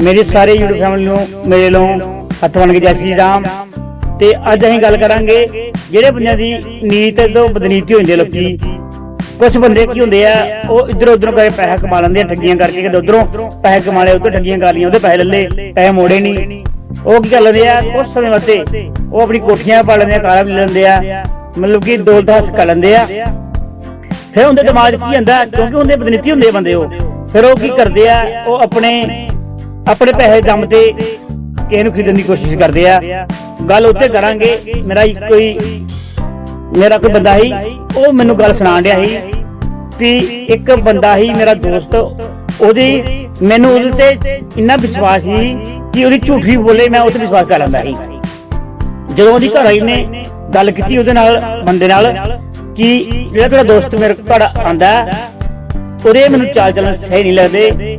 ਮੇਰੀ ਸਾਰੇ YouTube family ਨੂੰ ਮੇਰੇ ਵੱਲੋਂ ਹੱਥ ਬਣ ਕੇ ਜੈ ਸ਼੍ਰੀ ਰਾਮ। ਤੇ ਅੱਜ ਅਸੀਂ ਗੱਲ ਕਰਾਂਗੇ ਜਿਹੜੇ ਬੰਦਿਆਂ ਦੀ ਨੀਤ ਤੋਂ ਬਦਨੀਤੀ ਹੋ ਲੋਕੀ। ਕੁਝ ਬੰਦੇ ਕੀ ਹੁੰਦੇ ਆ, ਉਹ ਇਧਰ ਉਧਰੋਂ ਕਰੇ ਪੈਸਾ ਕਮਾ ਲੈਂਦੇ ਆ ਠੱਗੀਆਂ ਕਰਕੇ ਕਿਤੇ ਉਧਰੋਂ ਪੈਸੇ ਕਮਾ ਲਏ, ਉਧਰ ਠੱਗੀਆਂ ਕਰ ਲਈਆਂ, ਉਹਦੇ ਪੈਸੇ ਲੱਲੇ ਪੈਸੇ ਮੋੜੇ ਨਹੀਂ ਉਹ ਕੀ ਕਰ ਲੈਂਦੇ ਆ ਕੁਝ ਸਮੇਂ ਵਾਸਤੇ ਉਹ ਆਪਣੀ ਕੋਠੀਆਂ ਪਾ ਲੈਂਦੇ ਆ, ਕਾਰਾਂ ਲੈ ਲੈਂਦੇ ਆ, ਮਤਲਬ ਕਿ ਦੌਲਤ ਹਾਸਲ ਕਰ ਲੈਂਦੇ ਆ। ਫਿਰ ਉਹਦੇ ਦਿਮਾਗ 'ਚ ਕੀ ਹੁੰਦਾ, ਕਿਉਂਕਿ ਉਹਦੇ ਬਦਨੀਤੀ ਹੁੰਦੇ ਬੰਦੇ ਉਹ। ਫਿਰ ਉਹ ਕੀ ਕਰਦੇ ਆ, ਉਹ ਆਪਣੇ ਆਪਣੇ ਪੈਸੇ ਦਮ ਤੇ ਕਿਸੇ ਨੂੰ ਖਰੀਦਣ ਦੀ ਕੋਸ਼ਿਸ਼ ਕਰਦੇ ਆ। ਗੱਲ ਉੱਤੇ ਕਰਾਂਗੇ। ਮੇਰਾ ਕੋਈ ਮੇਰਾ ਕੋਈ ਬੰਦਾ ਸੀ। ਉਹ ਮੈਨੂੰ ਗੱਲ ਸੁਣਾਉਣ ਡਿਆ ਸੀ ਵੀ ਇੱਕ ਬੰਦਾ ਸੀ ਮੇਰਾ ਦੋਸਤ। ਉਹਦੀ ਮੈਨੂੰ ਉਹਦੇ ਤੇ ਇੰਨਾ ਵਿਸ਼ਵਾਸ ਸੀ ਕਿ ਉਹਦੀ ਝੂਠੀ ਬੋਲੇ ਮੈਂ ਉਹ ਤੇ ਵਿਸ਼ਵਾਸ ਕਰ ਲੈਂਦਾ ਸੀ। ਜਦੋਂ ਉਹਦੀ ਘਰ ਆਈ ਨੇ ਗੱਲ ਕੀਤੀ ਉਹਦੇ ਨਾਲ, ਬੰਦੇ ਨਾਲ ਕਿ ਜਿਹੜਾ ਤੇਰਾ ਦੋਸਤ ਮੇਰੇ ਘਰ ਆਂਦਾ, ਉਹਦੇ ਮੈਨੂੰ ਚਾਲ ਚੱਲਣ ਸਹੀ ਨਹੀਂ ਲੱਗਦੇ।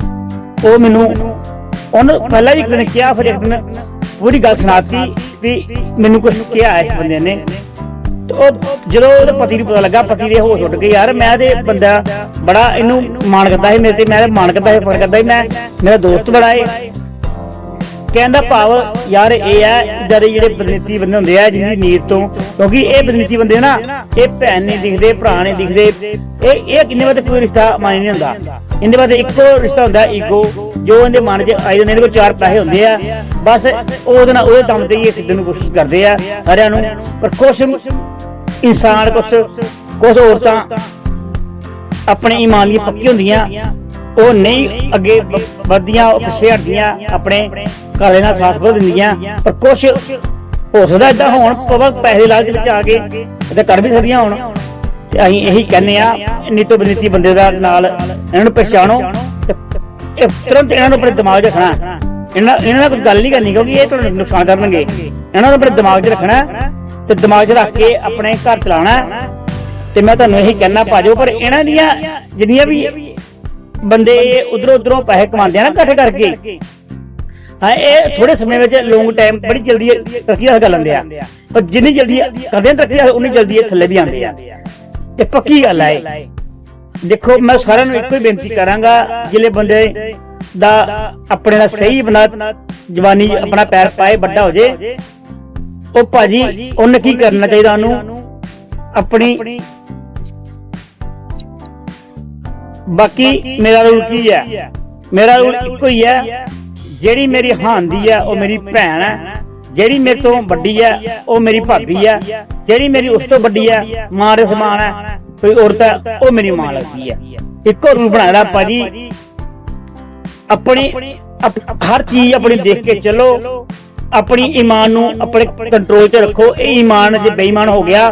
ਉਹ ਮੈਨੂੰ ਉਹਨੂੰ ਪਹਿਲਾਂ ਵੀ ਇੱਕ ਦਿਨ ਕਿਹਾ, ਫਿਰ ਇੱਕ ਦਿਨ ਪੂਰੀ ਗੱਲ ਸੁਣਾਤੀ ਵੀ ਮੈਨੂੰ ਕੁਝ ਕਿਹਾ ਇਸ ਬੰਦੇ ਨੇ। ਤੇ ਉਹ ਜਦੋਂ ਉਹਦੇ ਪਤੀ ਨੂੰ ਪਤਾ ਲੱਗਾ, ਪਤੀ ਦੇ ਹੋਸ਼ ਉੱਡ ਗਏ, ਯਾਰ ਮੈਂ ਤੇ ਬੰਦਾ ਬੜਾ ਇਹਨੂੰ ਮਾਣ ਕਰਦਾ ਸੀ ਮੇਰੇ ਤੇ, ਮੈਂ ਮਾਣ ਕਰਦਾ ਸੀ ਫ਼ਰਕ ਕਰਦਾ ਸੀ, ਮੈਂ, ਮੇਰਾ ਦੋਸਤ ਬੜਾ ਏ। ਕਹਿੰਦਾ ਭਾਵ, ਯਾਰ ਇਹ ਹੈ ਇਦਾਂ ਜਿਹੜੇ ਬਦਨੀਤੀ ਬੰਦੇ ਹੁੰਦੇ ਆ ਜਿਹਦੀ ਨੀਤ ਤੋਂ, ਕਿਉਂਕਿ ਇਹ ਬਦਨੀਤੀ ਬੰਦੇ ਨਾ, ਇਹ ਭੈਣ ਨਹੀਂ ਦਿਖਦੇ, ਭਰਾ ਨਹੀਂ ਦਿਖਦੇ। ਇਹ ਇਹ ਕਿੰਨੇ ਵਾਰ ਕੋਈ ਰਿਸ਼ਤਾ ਮਾਇਨੇ ਨਹੀਂ ਹੁੰਦਾ। ਇਹਦੇ ਬਾਅਦ ਇੱਕੋ ਰਿਸ਼ਤਾ ਹੁੰਦਾ ਈਗੋ ਜੋ ਇਹਦੇ ਮਨ 'ਚ ਆਏ ਜਾਂਦੇ ਨੇ ਕੋਲ ਚਾਰ ਪੈਸੇ ਹੁੰਦੇ ਆ, ਬਸ ਉਹਦੇ ਨਾਲ ਉਹਦੇ ਦਮ ਤੇ ਹੀ ਇਹ ਨੂੰ ਕੋਸ਼ਿਸ਼ ਕਰਦੇ ਆ ਸਾਰਿਆਂ ਨੂੰ। ਪਰ ਕੁਛ ਇਨਸਾਨ, ਕੁਛ ਕੁਛ ਔਰਤਾਂ ਆਪਣੇ ਈਮਾਨ ਦੀਆਂ ਪੱਕੀ ਹੁੰਦੀਆਂ, ਉਹ ਨਹੀਂ ਅੱਗੇ ਵੱਧਦੀਆਂ ਪਿੱਛੇ ਹਟਦੀਆਂ, ਆਪਣੇ ਘਰਲੇ ਨਾਲ ਸਾਥ ਹੋ ਦਿੰਦੀਆਂ। ਪਰ ਕੁਛ ਹੋ ਸਕਦਾ ਇਦਾਂ ਹੋਣ ਪਵਾ ਪੈਸੇ ਦੇ ਲਾਲਚ ਵਿੱਚ ਆ ਕੇ ਇਦਾਂ ਕਰ ਵੀ ਸਕਦੀਆਂ ਹੋਣ। ਤੇ ਅਸੀਂ ਇਹੀ ਕਹਿੰਨੇ ਆ, ਨੀਤੋ ਬਨੀਤੀ ਬੰਦੇ ਦਾ ਨਾਲ ਇਹਨਾਂ ਨੂੰ ਪਛਾਣੋ। ਇਹ ਤੁਰੰਤ ਇਹਨਾਂ ਨੂੰ ਆਪਣੇ ਦਿਮਾਗ 'ਚ ਰੱਖਣਾ। ਇਹਨਾਂ ਇਹਨਾਂ ਨਾਲ ਕੁਝ ਗੱਲ ਨਹੀਂ ਕਰਨੀ, ਕਿਉਂਕਿ ਇਹ ਤੁਹਾਨੂੰ ਨੁਕਸਾਨ ਕਰਨਗੇ। ਇਹਨਾਂ ਨੂੰ ਆਪਣੇ ਦਿਮਾਗ 'ਚ ਰੱਖਣਾ ਤੇ ਦਿਮਾਗ 'ਚ ਰੱਖ ਕੇ ਆਪਣੇ ਘਰ ਚਲਾਉਣਾ ਤੇ ਮੈਂ ਤੁਹਾਨੂੰ ਇਹੀ ਕਹਿਣਾ ਭਾਜੋ, ਪਰ ਇਹਨਾਂ ਦੀਆਂ ਜਿੰਨੀਆਂ ਵੀ ਬੰਦੇ ਉਧਰੋਂ ਉਧਰੋਂ ਪੈਸੇ ਕਮਾਉਂਦੇ ਆ ਨਾ ਇਕੱਠੇ ਕਰਕੇ, ਹਾਂ, ਇਹ ਥੋੜੇ ਸਮੇਂ ਵਿੱਚ ਲੌਂਗ ਟਾਈਮ ਬੜੀ ਜਲਦੀ ਤਰੱਕੀ ਹਾਸਲ ਕਰ ਲੈਂਦੇ ਆ। ਪਰ ਜਿੰਨੀ ਜਲਦੀ ਕਰਦੇ ਆ ਤਰੱਕੀ ਉਨੀ ਜਲਦੀ ਇਹ ਥੱਲੇ ਵੀ ਆਉਂਦੇ ਆ। ਇਹ ਪੱਕੀ ਗੱਲ ਹੈ ਇਹ। ਦੇਖੋ, ਮੈਂ ਸਾਰਿਆਂ ਨੂੰ ਇੱਕੋ ਹੀ ਬੇਨਤੀ ਕਰਾਂਗਾ, ਜਿਹੜੇ ਬੰਦੇ ਦਾ ਆਪਣੇ ਦਾ ਸਹੀ ਬਣਾ ਜਵਾਨੀ ਆਪਣਾ ਪੈਰ ਪਾਏ, ਵੱਡਾ ਹੋ ਜੇ, ਉਹ ਭਾਜੀ, ਉਹਨੇ ਕੀ ਕਰਨਾ ਚਾਹੀਦਾ ਉਹਨੂੰ? ਆਪਣੀ ਬਾਕੀ ਮੇਰਾ ਰੂਲ ਕੀ ਹੈ? ਮੇਰਾ ਰੂਲ ਇੱਕੋ ਹੀ ਹੈ, ਜਿਹੜੀ ਮੇਰੀ ਹਾਂਦੀ ਹੈ, ਉਹ ਮੇਰੀ ਭੈਣ ਹੈ। ਜਿਹੜੀ ਮੇਰੇ ਤੋਂ ਵੱਡੀ ਹੈ ਉਹ ਮੇਰੀ ਭਾਬੀ ਹੈ ਜਿਹੜੀ ਮੇਰੀ ਉਸ ਤੋਂ ਵੱਡੀ ਹੈ ਮਾਂ ਦੇ ਸਮਾਨ ਹੈ ਕੋਈ ਔਰਤ ਹੈ ਉਹ ਮੇਰੀ ਮਾਂ ਲੱਗਦੀ ਹੈ ਇੱਕੋ ਰੂਲ ਬਣਾਇਆ ਭਾਜੀ। ਆਪਣੀ ਹਰ ਚੀਜ਼ ਆਪਣੀ ਦੇਖ ਕੇ ਚੱਲੋ। ਆਪਣੀ ਈਮਾਨ ਨੂੰ ਆਪਣੇ ਕੰਟਰੋਲ 'ਚ ਰੱਖੋ। ਇਹ ਈਮਾਨ ਜੇ ਬੇਈਮਾਨ ਹੋ ਗਿਆ,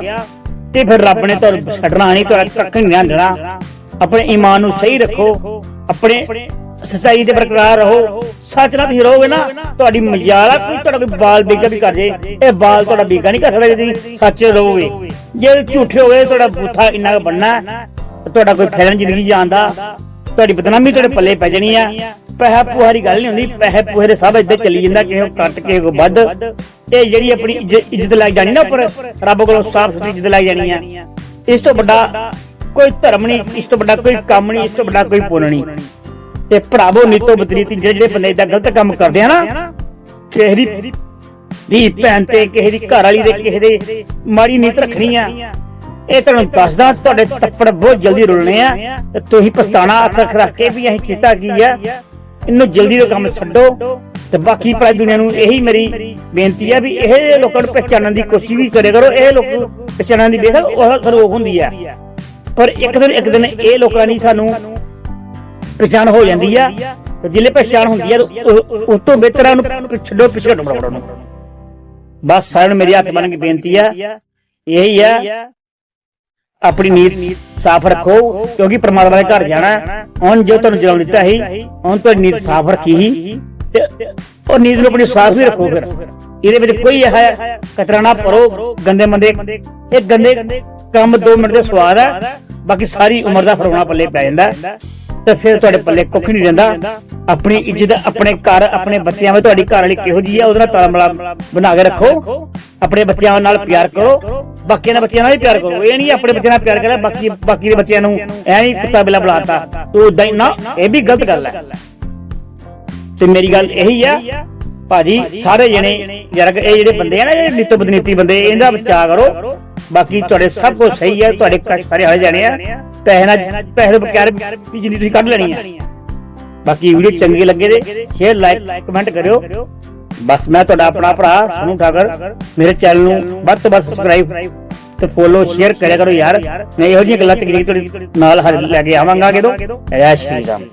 ਤੇ ਫਿਰ ਰੱਬ ਨੇ ਤੁਹਾਨੂੰ ਛੱਡਣਾ ਨਹੀਂ, ਤੁਹਾਡਾ ਕੱਖ ਨਹੀਂ ਦੇਣਾ। ਆਪਣੇ ਈਮਾਨ ਨੂੰ ਸਹੀ ਰੱਖੋ। ਆਪਣੇ ਸੱਚਾਈ ਤੇ ਬਰਕਰਾਰ ਰਹੋ, ਸੱਚ ਨਾਲ ਤੁਸੀਂ ਰਹੋਗੇ ਨਾ, ਤੁਹਾਡੀ ਮਜ਼ਾਲਾ ਕੋਈ ਤੁਹਾਡਾ ਕੋਈ ਬਾਲ ਬੇਗਾ ਵੀ ਕਰ ਜੇ, ਇਹ ਬਾਲ ਤੁਹਾਡਾ ਬੇਗਾ ਨਹੀਂ ਕਰ ਸਕਦਾ ਜੇ ਤੁਸੀਂ ਸੱਚ ਰਹੋਗੇ। ਜੇ ਝੂਠੇ ਹੋਗੇ ਤੁਹਾਡਾ ਬੁੱਥਾ ਇੰਨਾ ਕੁ ਤੁਹਾਡਾ ਕੋਈ ਫਾਇਦਾ ਜ਼ਿੰਦਗੀ ਜਾਂਦਾ ਤੁਹਾਡੀ ਬਦਨਾਮੀ ਤੁਹਾਡੇ ਪੱਲੇ ਪੈ ਜਾਣੀ ਆ। ਪੈਸਾ ਪੂਹਾ ਦੀ ਗੱਲ ਨਹੀਂ ਹੁੰਦੀ, ਪੈਸੇ ਪੂਹੇ ਦੇ ਸਭ ਇੱਦਾਂ ਚੱਲੀ ਜਾਂਦਾ, ਕਿਸੇ ਕੱਟ ਕਿਸੇ ਕੋ ਵੱਧ। ਇਹ ਜਿਹੜੀ ਆਪਣੀ ਇੱਜ਼ਤ ਲੱਗ ਜਾਣੀ ਨਾ ਉੱਪਰ, ਰੱਬ ਕੋਲੋਂ ਸਾਫ਼ ਸੁਥਰੀ ਇੱਜ਼ਤ ਲੱਗ ਜਾਣੀ ਆ। ਇਸ ਤੋਂ ਵੱਡਾ ਕੋਈ ਧਰਮ ਨਹੀਂ, ਇਸ ਤੋਂ ਵੱਡਾ ਕੋਈ ਕੰਮ ਨਹੀਂ, ਇਸ ਤੋਂ ਵੱਡਾ ਕੋਈ ਪੁੰਨ ਨਹੀਂ। ਤੇ ਭਰਾਵੋ ਨੀਤੋ ਬਦਰੀਤੀ ਜਿਹੜੇ ਜਿਹੜੇ ਬੰਦੇ ਇਦਾਂ ਗਲਤ ਕੰਮ ਕਰਦੇ ਆ ਨਾ, ਕਿਸੇ ਦੀ ਦੀ ਭੈਣ ਤੇ ਕਿਸੇ ਦੀ ਘਰ ਵਾਲੀ ਦੇ ਕਿਸੇ ਦੇ ਮਾੜੀ ਨੀਤ ਰੱਖਣੀ ਆ। ਇਹ ਤੁਹਾਨੂੰ ਦੱਸਦਾ ਤੁਹਾਡੇ ਤੱਪੜ ਬਹੁਤ ਜਲਦੀ ਰੁਲਣੇ ਆ ਤੇ ਤੁਸੀਂ ਪਛਤਾਣਾ ਹੱਥ ਰੱਖ ਕੇ ਵੀ ਅਸੀਂ ਕੀਤਾ ਕੀ ਆ। ਇਹਨੂੰ ਜਲਦੀ ਤੋਂ ਕੰਮ ਛੱਡੋ ਤੇ ਬਾਕੀ ਪੂਰੀ ਦੁਨੀਆ ਨੂੰ ਇਹੀ ਮੇਰੀ ਬੇਨਤੀ ਆ ਵੀ ਇਹ ਲੋਕਾਂ ਨੂੰ ਪਛਾਣਨ ਦੀ ਕੋਸ਼ਿਸ਼ ਵੀ ਕਰਿਆ ਕਰੋ। ਇਹ ਲੋਕ ਪਛਾਣਨ ਦੀ ਬੇਸ਼ੱਕ ਉਹ ਹੁੰਦੀ ਆ। ਪਰ ਇੱਕ ਦਿਨ ਇੱਕ ਦਿਨ ਇਹ ਲੋਕਾਂ ਦੀ ਸਾਨੂੰ ਪਛਾਣ ਹੋ ਜਾਂਦੀ ਆ। ਜਿਲੇ ਪਛਾਣ ਹੁੰਦੀ ਆ ਉਸ ਤੋਂ ਬਿਹਤਰ ਉਹਨੂੰ ਛੱਡੋ, ਪਿੱਛੇ ਹਟੋ ਬੜਾ ਬਸ ਸਾਰਿਆਂ ਨੂੰ ਮੇਰੀ ਹੱਥ ਬੰਨ ਕੇ ਬੇਨਤੀ ਆ। ਇਹੀ ਆ, ਆਪਣੀ ਨੀਤ ਸਾਫ਼ ਰੱਖੋ, ਕਿਉਂਕਿ ਪ੍ਰਮਾਤਮਾ ਦੇ ਘਰ ਜਾਣਾ ਹੈ। ਹੁਣ ਜੋ ਤੁਹਾਨੂੰ ਜਨਮ ਦਿੱਤਾ ਸੀ, ਹੁਣ ਤੁਹਾਡੀ ਨੀਤ ਸਾਫ਼ ਰੱਖੀ ਸੀ, ਤੇ ਉਹ ਨੀਤ ਨੂੰ ਆਪਣੀ ਸਾਫ਼ ਵੀ ਰੱਖੋ ਫਿਰ। ਇਹਦੇ ਵਿੱਚ ਕੋਈ ਹੈ ਕਚਰਾ ਨਾ ਭਰੋ, ਗੰਦੇ ਮੰਦੇ, ਇਹ ਗੰਦੇ ਕੰਮ 2 ਮਿੰਟ ਦੇ ਸਵਾਦ ਹੈ ਬਾਕੀ ਸਾਰੀ ਉਮਰ ਦਾ ਫਰੋਣਾ ਪੱਲੇ ਪੈ ਜਾਂਦਾ। ਤੇ ਫਿਰ ਤੁਹਾਡੇ ਪੱਲੇ ਕੁੱਖ ਨਹੀਂ ਰਹਿੰਦਾ। ਆਪਣੀ ਇੱਜ਼ਤ, ਆਪਣੇ ਘਰ, ਆਪਣੇ ਬੱਚਿਆਂ ਵਿੱਚ ਤੁਹਾਡੀ ਘਰ ਵਾਲੀ ਕਿਹੋ ਜੀ ਆ, ਉਹਦੇ ਨਾਲ ਤਾਲਮੇਲ ਬਣਾ ਕੇ ਰੱਖੋ। ਆਪਣੇ ਬੱਚਿਆਂ ਨਾਲ ਪਿਆਰ ਕਰੋ। ਬਾਕੀਆਂ ਦੇ ਬੱਚਿਆਂ ਨਾਲ ਵੀ ਪਿਆਰ ਕਰੋ। ਇਹ ਨਹੀਂ ਆਪਣੇ ਬੱਚਿਆਂ ਨਾਲ ਪਿਆਰ ਕਰਿਆ, ਬਾਕੀ ਬਾਕੀ ਦੇ ਬੱਚਿਆਂ ਨੂੰ ਐ ਨਹੀਂ ਕੁੱਤਾ ਬਿੱਲਾ ਬੁਲਾਤਾ। ਤੂੰ ਉਦਾਂ ਨਾ, ਇਹ ਵੀ ਗਲਤ ਗੱਲ ਹੈ। ਤੇ ਮੇਰੀ ਗੱਲ ਇਹੀ ਆ, ਭਾਜੀ, ਸਾਰੇ ਜਣੇ, ਯਾਰ ਇਹ ਜਿਹੜੇ ਬੰਦੇ ਆ ਨਾ, ਇਹ ਨਿੱਤ ਬਦਨੀਤੀ ਬੰਦੇ ਇਹਦਾ ਬਚਾ ਕਰੋ। ਬਾਕੀ ਤੁਹਾਡੇ ਸਭ ਕੁਝ ਸਹੀ ਹੈ ਤੁਹਾਡੇ ਘਰ ਸਾਰੇ ਹਲੇ ਜਾਣੇ ਆ। ਪੈਸੇ ਨਾਲ ਪੈਸੇ ਦੇ ਬਗੈਰ ਵੀ ਜਿੰਨੀ ਤੁਸੀਂ ਕੱਢ ਲੈਣੀ ਆ। ਬਾਕੀ ਵੀਡੀਓ ਚੰਗੀ ਲੱਗੇ ਤੇ ਸ਼ੇਅਰ ਲਾਈਕ ਕਮੈਂਟ ਕਰਿਓ। ਬਸ ਮੈਂ ਤੁਹਾਡਾ ਆਪਣਾ ਭਰਾ ਸੋਨੂ ਠਾਕਰ। ਮੇਰੇ ਚੈਨਲ ਨੂੰ ਵੱਧ ਤੋਂ ਵੱਧ ਸਬਸਕ੍ਰਾਈਬ ਤੇ ਫੋਲੋ ਸ਼ੇਅਰ ਕਰਿਆ ਕਰੋ ਯਾਰ। ਮੈਂ ਇਹੋ ਜਿਹੀਆਂ ਗੱਲਾਂ ਤੁਹਾਡੇ ਨਾਲ ਹਾਜ਼ਰ ਲੈ ਕੇ ਆਵਾਂਗਾ ਕਿਦੋਂ ਜੈ ਸ਼੍ਰੀ ਰਾਮ।